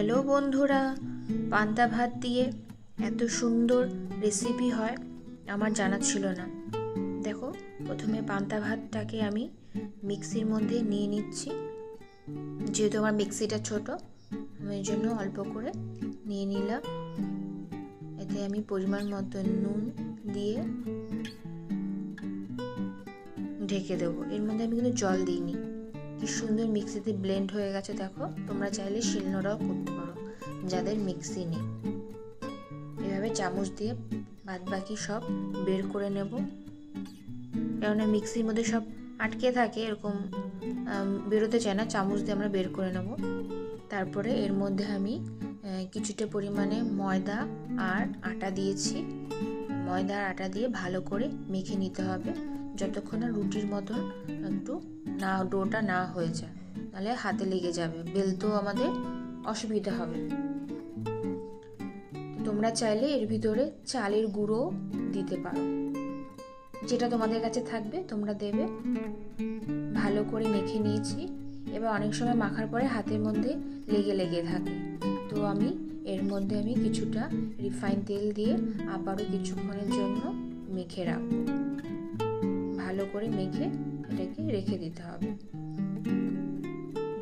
Hello বন্ধুরা, পান্তা ভাত দিয়ে এত সুন্দর রেসিপি হয়, আমার জানা ছিল না। দেখো, প্রথমে পান্তা ভাতটাকে আমি মিক্সির মধ্যে নিয়ে নিচ্ছি। যেহেতু আমার মিক্সিটা ছোট, আমি জন্য অল্প করে নিয়ে নিলাম। এতে আমি পরিমাণ মতো নুন দিয়ে ঢেকে দেবো। এর মধ্যে আমি কিন্তু জল দিইনি। কি সুন্দর মিক্সিতে ব্লেন্ড হয়ে গেছে দেখো। তোমরা চাইলে শিলনোড়াও করতে পারো, যাদের মিক্সি নেই। এভাবে চামচ দিয়ে বাদ বাকি সব বের করে নেব। কেননা মিক্সির মধ্যে সব আটকে থাকে, এরকম বেরোতে চায় না, চামচ দিয়ে আমরা বের করে নেব। তারপরে এর মধ্যে আমি কিছুটা পরিমাণে ময়দা আর আটা দিয়েছি। ময়দা আর আটা দিয়ে ভালো করে মেখে নিতে হবে। যতক্ষণ না রুটির মতন একটু না, ডোটা না হয়ে যায় নাহলে হাতে লেগে যাবে, বেলতেও আমাদের অসুবিধা হবে। তোমরা চাইলে এর ভিতরে চালের গুঁড়ো দিতে পারো। যেটা তোমাদের কাছে থাকবে, তোমরা দেবে। ভালো করে মেখে নিয়েছি। এবার অনেক সময় মাখার পরে হাতের মধ্যে লেগে লেগে থাকে। তো আমি এর মধ্যে আমি কিছুটা রিফাইন তেল দিয়ে আবারও কিছুক্ষণের জন্য মেখে রাখব। ভালো করে মেখে এটাকে রেখে দিতে হবে।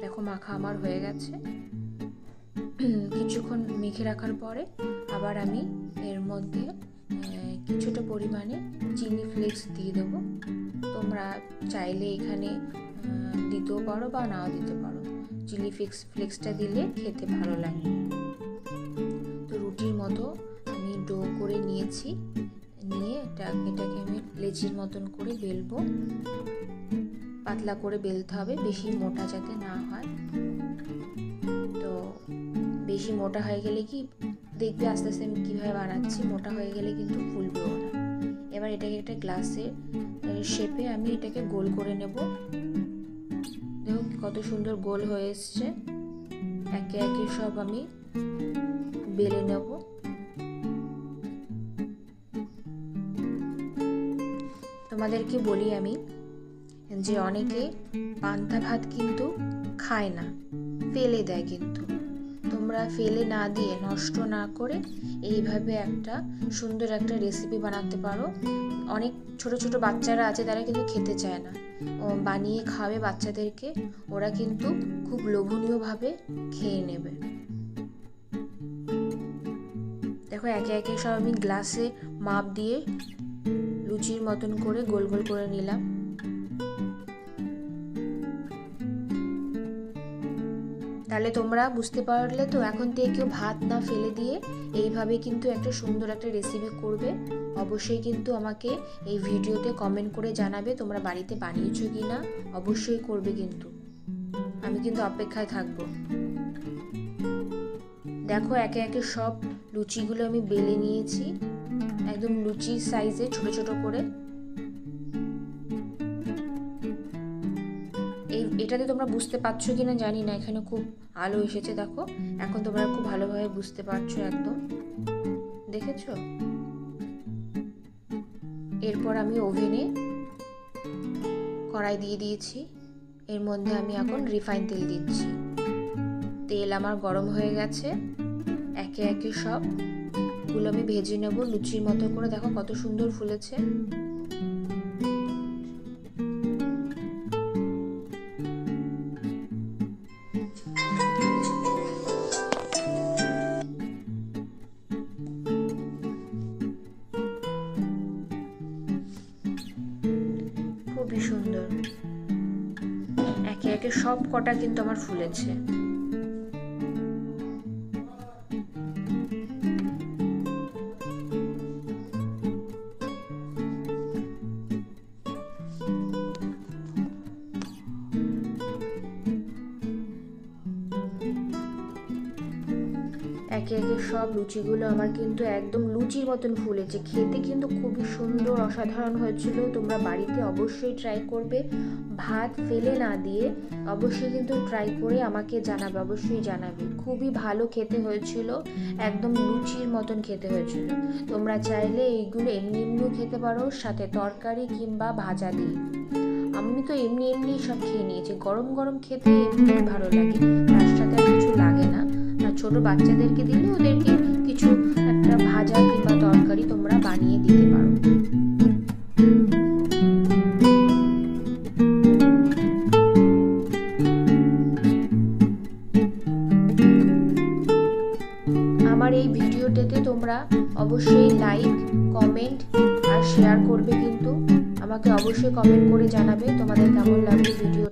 দেখো মাখা আমার হয়ে গেছে। কিছুক্ষণ মেখে রাখার পরে আবার আমি এর মধ্যে কিছুটা পরিমাণে চিনি ফ্লেক্স দিয়ে দেবো। তোমরা চাইলে এখানে দিতেও পারো বা নাও দিতে পারো। চিলি ফ্লেক্স, ফ্লেক্সটা দিলে খেতে ভালো লাগে। তো রুটির মতো আমি ডো করে নিয়েছি। নিয়ে এটা এটাকে আমি লেচির মতন করে বেলবো। পাতলা করে বেলতে হবে, বেশি মোটা যাতে না হয়। তো বেশি মোটা হয়ে গেলে কি, দেখবে আস্তে আস্তে আমি কীভাবে বানাচ্ছি, মোটা হয়ে গেলে কিন্তু ফুলবেও না। এবার এটাকে একটা গ্লাসের শেপে আমি এটাকে গোল করে নেব। দেখো কত সুন্দর গোল হয়ে এসছে। একে একে সব আমি বেলে নেব। তোমাদেরকে বলি আমি যে অনেকে পান্তা ভাত কিন্তু খায় না, ফেলে দেয় কিন্তু। তোমরা ফেলে না দিয়ে নষ্ট না করে এইভাবে একটা সুন্দর একটা রেসিপি বানাতে পারো। অনেক ছোট ছোট বাচ্চারা আছে, তারা কিন্তু খেতে চায় না। বানিয়ে খাবে বাচ্চাদেরকে, ওরা কিন্তু খুব লোভনীয়ভাবে খেয়ে নেবে। দেখো, একে একে সব আমি গ্লাসে মাপ দিয়ে লুচির মতন করে গোল গোল করে নিলাম। তাহলে তোমরা বুঝতে পারলে তো এখন থেকে কেউ ভাত না ফেলে দিয়ে এইভাবে কিন্তু একটা সুন্দর একটা রেসিপি করবে। অবশ্যই কিন্তু আমাকে এই ভিডিওতে কমেন্ট করে জানাবে তোমরা বাড়িতে বানিয়েছো কি না অবশ্যই করবে কিন্তু। আমি কিন্তু অপেক্ষায় থাকব। দেখো একে একে সব লুচিগুলো আমি বেলে নিয়েছি। একদম লুচি সাইজে ছোট ছোট করে। এই, এটাতে তোমরা বুঝতে পারছ কি না জানি না, এখানে খুব আলো এসেছে, দেখো। এখন তোমরা খুব ভালোভাবে বুঝতে পারছ একদম। দেখেছ? এরপর আমি ওভেনে কড়াই দিয়ে দিয়েছি। এর মধ্যে আমি এখন রিফাইন তেল দিচ্ছি। তেল আমার গরম হয়ে গেছে। একে একে সব গুলো আমি ভেজে নেব, লুচির মতো করে। দেখো কত সুন্দর ফুলেছে। খুবই সুন্দর। একে একে সব কটা কিন্তু আমার ফুলেছে। একে একে সব লুচিগুলো আমার কিন্তু একদম লুচির মতন ফুলেছে। খেতে কিন্তু খুবই সুন্দর, অসাধারণ হয়েছিল। তোমরা বাড়িতে অবশ্যই ট্রাই করবে। ভাত ফেলে না দিয়ে অবশ্যই কিন্তু ট্রাই করে আমাকে জানাবে, অবশ্যই জানাবে। খুবই ভালো খেতে হয়েছিল, একদম লুচির মতন খেতে হয়েছিল। তোমরা চাইলে এইগুলো এমনি এমনিও খেতে পারো, সাথে তরকারি কিংবা ভাজা দিয়ে। আমি তো এমনি এমনি সব খেয়ে নিয়েছি। গরম গরম খেতে এমনি ভালো লাগে, তার সাথে কিছু লাগে না। ছোট বাচ্চাদেরকে দিলে ওদেরকে কিছু একটা ভাজা কিংবা তরকারি তোমরা বানিয়ে দিতে পারো। আমার এই ভিডিওটাতে তোমরা অবশ্যই লাইক কমেন্ট আর শেয়ার করবে কিন্তু। আমাকে অবশ্যই কমেন্ট করে জানাবে তোমাদের কেমন লাগবে ভিডিও